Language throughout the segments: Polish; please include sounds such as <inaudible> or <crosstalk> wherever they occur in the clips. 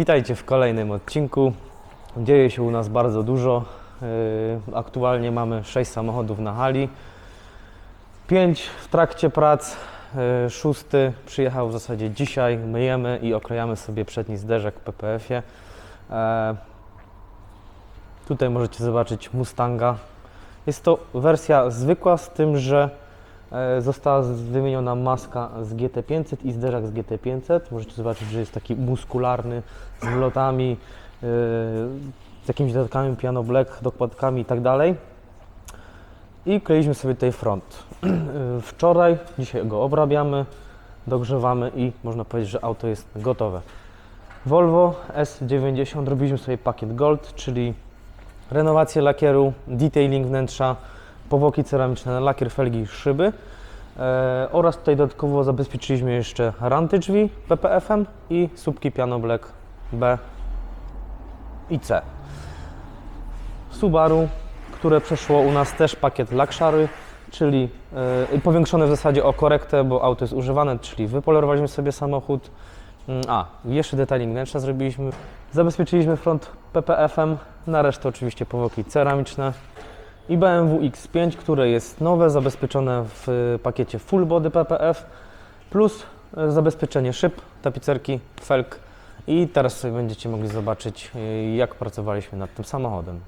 Witajcie w kolejnym odcinku. Dzieje się u nas bardzo dużo. Yy, Aktualnie mamy 6 samochodów na hali. 5 w trakcie prac. Yy, Szósty przyjechał w zasadzie dzisiaj. Myjemy i oklejamy sobie przedni zderzak w PPF-ie. E, Tutaj możecie zobaczyć Mustanga. Jest to wersja zwykła z tym, że została z- wymieniona maska z GT500 i zderzak z GT500. Możecie zobaczyć, że jest taki muskularny, z wlotami, e, z jakimiś dodatkami piano black, dokładkami i tak. I kleiliśmy sobie tutaj front. <clears throat> E, Wczoraj, dzisiaj go obrabiamy, dogrzewamy i można powiedzieć, że auto jest gotowe. Volvo S90 robiliśmy sobie pakiet Gold, czyli renowację lakieru, detailing wnętrza, powłoki ceramiczne lakier, felgi szyby. E, oraz tutaj dodatkowo zabezpieczyliśmy jeszcze ranty drzwi PPF-em i słupki piano black B i C. Subaru, które przeszło u nas też pakiet Luxury, czyli e, powiększone w zasadzie o korektę, bo auto jest używane, czyli wypolerowaliśmy sobie samochód. Mm, A, jeszcze detailing wnętrza zrobiliśmy. Zabezpieczyliśmy front PPF-em, na resztę oczywiście powłoki ceramiczne. I BMW X5, które jest nowe, zabezpieczone w pakiecie full body PPF, plus e, zabezpieczenie szyb, tapicerki, felg. I teraz sobie będziecie mogli zobaczyć, e, jak pracowaliśmy nad tym samochodem.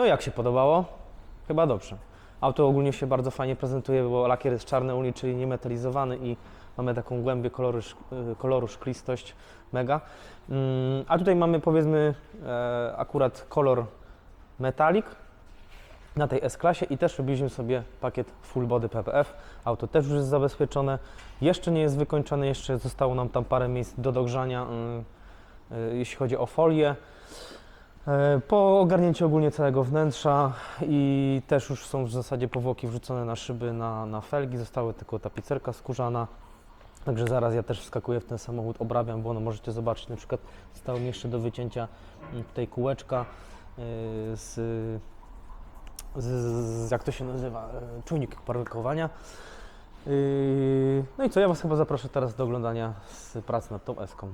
No jak się podobało? Chyba dobrze. Auto ogólnie się bardzo fajnie prezentuje, bo lakier jest czarny uni, czyli niemetalizowany i mamy taką głębię koloru, y, koloru szklistość mega. Mm, A tutaj mamy powiedzmy e, akurat kolor metalik, na tej S-klasie i też robiliśmy sobie pakiet full body PPF. Auto też już jest zabezpieczone. Jeszcze nie jest wykończone, jeszcze zostało nam tam parę miejsc do dogrzania, y, y, jeśli chodzi o folię. E, Po ogarnięciu ogólnie całego wnętrza i też już są w zasadzie powłoki wrzucone na szyby, na, na felgi, zostały tylko tapicerka skórzana. Także zaraz ja też wskakuję w ten samochód, obrabiam, bo no możecie zobaczyć, na przykład zostało mi jeszcze do wycięcia mm, tutaj kółeczka y, z, z, z jak to się nazywa, e, czujnik parkowania. No i co, ja Was chyba zaproszę teraz do oglądania z prac nad tą eską.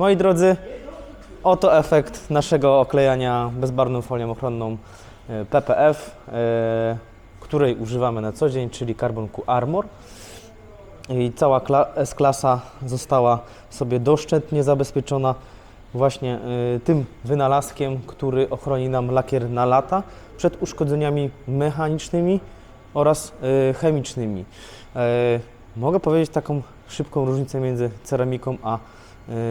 Moi drodzy, oto efekt naszego oklejania bezbarwną folią ochronną e, PPF, e, której używamy na co dzień, czyli Carbon Q Armor. I cała kla- S-klasa została sobie doszczętnie zabezpieczona właśnie e, tym wynalazkiem, który ochroni nam lakier na lata przed uszkodzeniami mechanicznymi oraz chemicznymi. Mogę powiedzieć taką szybką różnicę między ceramiką a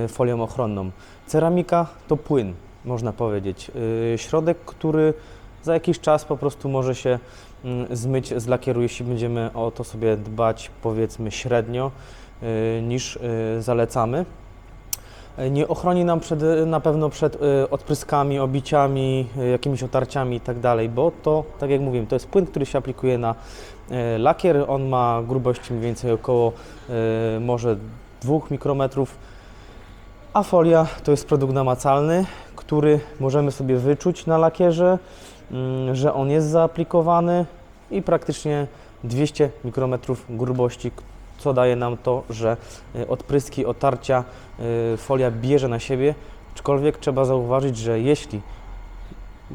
folią ochronną. Ceramika to płyn, można powiedzieć. E, Środek, który za jakiś czas po prostu może się mm, zmyć z lakieru, jeśli będziemy o to sobie dbać powiedzmy średnio e, niż zalecamy. Nie ochroni nam przed, na pewno przed odpryskami, obiciami, jakimiś otarciami i tak bo to, tak jak mówiłem, to jest płyn, który się aplikuje na lakier. On ma grubości mniej więcej około może 2 mikrometrów, a folia to jest produkt namacalny, który możemy sobie wyczuć na lakierze, mm, że on jest zaaplikowany i praktycznie 200 mikrometrów grubości, co daje nam to, że e, odpryski, otarcia e, folia bierze na siebie, aczkolwiek trzeba zauważyć, że jeśli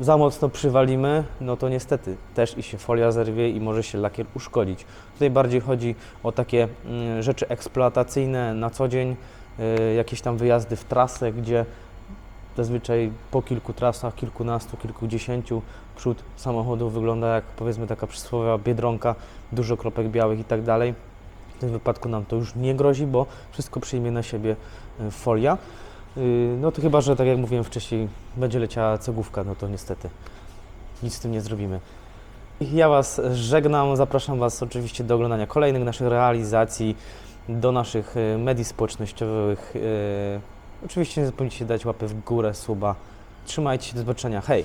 za mocno przywalimy, no to niestety też i się folia zerwie i może się lakier uszkodzić. Tutaj bardziej chodzi o takie mm, rzeczy eksploatacyjne na co dzień, y, jakieś tam wyjazdy w trasę, gdzie zazwyczaj po kilku trasach, kilkunastu, kilkudziesięciu przód samochodu wygląda jak powiedzmy taka przysłowiowa biedronka, dużo kropek białych i tak dalej. W tym wypadku nam to już nie grozi, bo wszystko przyjmie na siebie y, folia. Y, No to chyba, że tak jak mówiłem wcześniej, będzie leciała cegłówka, no to niestety nic z tym nie zrobimy. Ja Was żegnam, zapraszam Was oczywiście do oglądania kolejnych naszych realizacji, do naszych y, mediów społecznościowych. y, Oczywiście nie zapomnijcie dać łapy w górę, suba. Trzymajcie się, do zobaczenia, hej!